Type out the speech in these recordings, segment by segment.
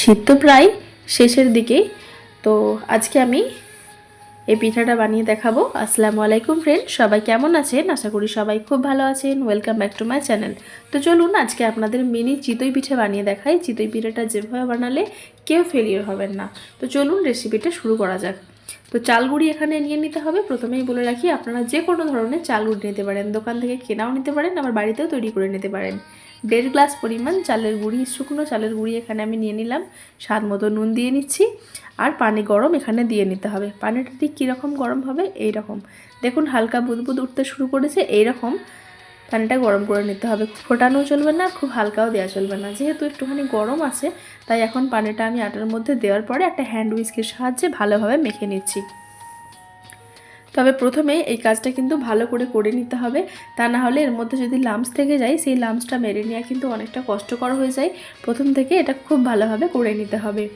শীত তো প্রায় শেষের দিকে। তো আজকে আমি এই পিঠাটা বানিয়ে দেখাবো। আসসালামু আলাইকুম ফ্রেন্ড সবাই কেমন আছেন? আশা করি সবাই খুব ভালো আছেন। Welcome back to my channel তো চলুন আজকে আপনাদের মিনি চিতই পিঠে বানিয়ে দেখাই। চিতই পিঠাটা যেভাবে বানালে কেউ ফেলিয়ার হবেন না। তো চলুন রেসিপিটা শুরু করা যাক। তো চালগুড়ি এখানে নিয়ে নিতে হবে। প্রথমেই বলে রাখি, আপনারা যে কোনো ধরনের চালগুড়ি নিতে পারেন। দোকান থেকে কেনাও নিতে পারেন, আবার বাড়িতেও তৈরি করে নিতে পারেন। দেড় গ্লাস পরিমাণ চালের গুঁড়ি, শুকনো চালের গুঁড়ি এখানে আমি নিয়ে নিলাম। স্বাদ মতো নুন দিয়ে নিচ্ছি আর পানি গরম এখানে দিয়ে নিতে হবে। পানিটা ঠিক কীরকম গরম হবে এই রকম দেখুন, হালকা বুদবুদ উঠতে শুরু করেছে এই রকম পানিটা গরম করে নিতে হবে। ফোটানোও চলবে না, খুব হালকাও দেওয়া চলবে না। যেহেতু একটুখানি গরম আছে, তাই এখন পানিটা আমি আটার মধ্যে দেওয়ার পরে একটা হ্যান্ড উইস্কের সাহায্যে ভালোভাবে মেখে নিচ্ছি। তবে প্রথমে এই কাজটা কিন্তু ভালো করে করে নিতে হবে। তা না হলে এর মধ্যে যদি লামস থেকে যায়, সেই লামসটা মেরে নেওয়া কিন্তু অনেকটা কষ্টকর হয়ে যায়। প্রথম থেকে এটা খুব ভালোভাবে করে নিতে হবে।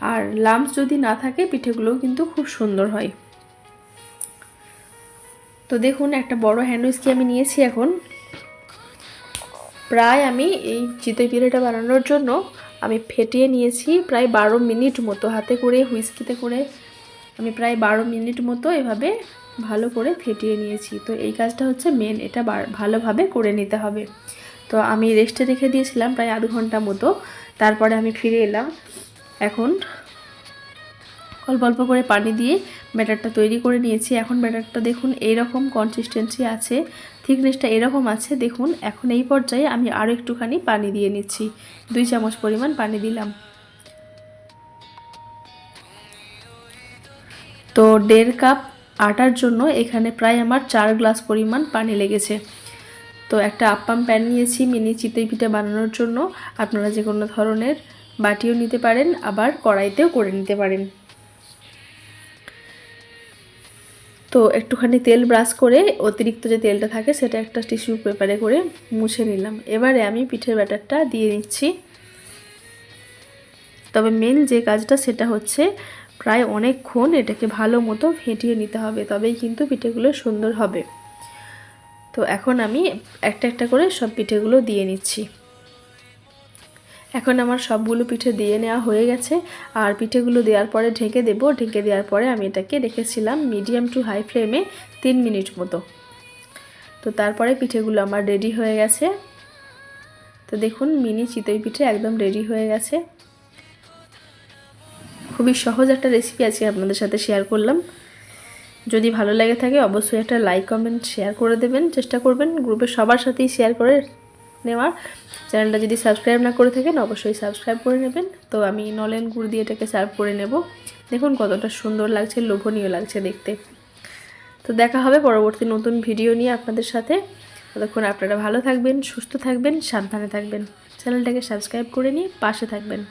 আর লামস যদি না থাকে, পিঠেগুলোও কিন্তু খুব সুন্দর হয়। তো দেখুন, একটা বড় হ্যান্ড উইস্কি আমি নিয়েছি এখন। প্রায় আমি এই চিতই পিঠেটা বানানোর জন্য আমি ফেটিয়ে নিয়েছি প্রায় বারো মিনিট মতো হাতে করে হুইস্কিতে করে। আমি প্রায় বারো মিনিট মতো এভাবে ভালো করে ফেটিয়ে নিয়েছি। তো এই কাজটা হচ্ছে মেন এটা ভালোভাবে করে নিতে হবে। তো আমি রেস্টে রেখে দিয়েছিলাম প্রায় আধ ঘণ্টা মতো। তারপরে আমি ফিরে এলাম। এখন অল্প অল্প করে পানি দিয়ে ব্যাটারটা তৈরি করে নিয়েছি। এখন ব্যাটারটা দেখুন এইরকম কনসিস্টেন্সি আছে থিকনেসটা এরকম আছে। দেখুন, এখন এই পর্যায়ে আমি আরও একটুখানি পানি দিয়ে নিচ্ছি। দুই চামচ পরিমাণ পানি দিলাম। তো দেড় কাপ আটার জন্য এখানে প্রায় আমার চার গ্লাস পরিমাণ পানি লেগেছে। তো একটা আপ্পাম প্যান নিয়েছি, মিনি চিতই পিঠে বানানোর জন্য। আপনারা যে কোনো ধরনের বাটিও নিতে পারেন, আবার কড়াইতেও করে নিতে পারেন। তো একটুখানি তেল ব্রাশ করে, অতিরিক্ত যে তেলটা থাকে সেটা একটা টিস্যু পেপারে করে মুছে নিলাম। এবারে আমি পিঠের ব্যাটারটা দিয়ে নিচ্ছি তবে মেন যে কাজটা সেটা হচ্ছে প্রায় অনেকক্ষণ এটাকে ভালো মতো ফেটিয়ে নিতে হবে, তবেই কিন্তু পিঠেগুলো সুন্দর হবে। তো এখন আমি একটা একটা করে সব পিঠেগুলো দিয়ে নিচ্ছি। এখন আমার সবগুলো পিঠে দিয়ে নেওয়া হয়ে গেছে। আর পিঠেগুলো দেওয়ার পরে ঢেকে দেবো। ঢেকে দেওয়ার পরে আমি এটাকে রেখেছিলাম মিডিয়াম টু হাই ফ্লেমে তিন মিনিট মতো। তো তারপরে পিঠেগুলো আমার রেডি হয়ে গেছে। তো দেখুন, মিনি চিতই পিঠে একদম রেডি হয়ে গেছে। খুবই সহজ একটা রেসিপি আজকে আপনাদের সাথে শেয়ার করলাম। যদি ভালো লাগে থাকে, অবশ্যই একটা লাইক কমেন্ট শেয়ার করে দেবেন। চেষ্টা করবেন গ্রুপে সবার সাথেই শেয়ার করে নেওয়ার। চ্যানেলটা যদি সাবস্ক্রাইব না করে থাকেন, অবশ্যই সাবস্ক্রাইব করে নেবেন। তো আমি নলেন গুড় দিয়ে এটাকে সার্ভ করে নেব। দেখুন কতটা সুন্দর লাগছে, লোভনীয় লাগছে দেখতে। তো দেখা হবে পরবর্তী নতুন ভিডিও নিয়ে আপনাদের সাথে। ততক্ষণ আপনারা ভালো থাকবেন, সুস্থ থাকবেন, সাবধানে থাকবেন। চ্যানেলটাকে সাবস্ক্রাইব করে নিয়ে পাশে থাকবেন।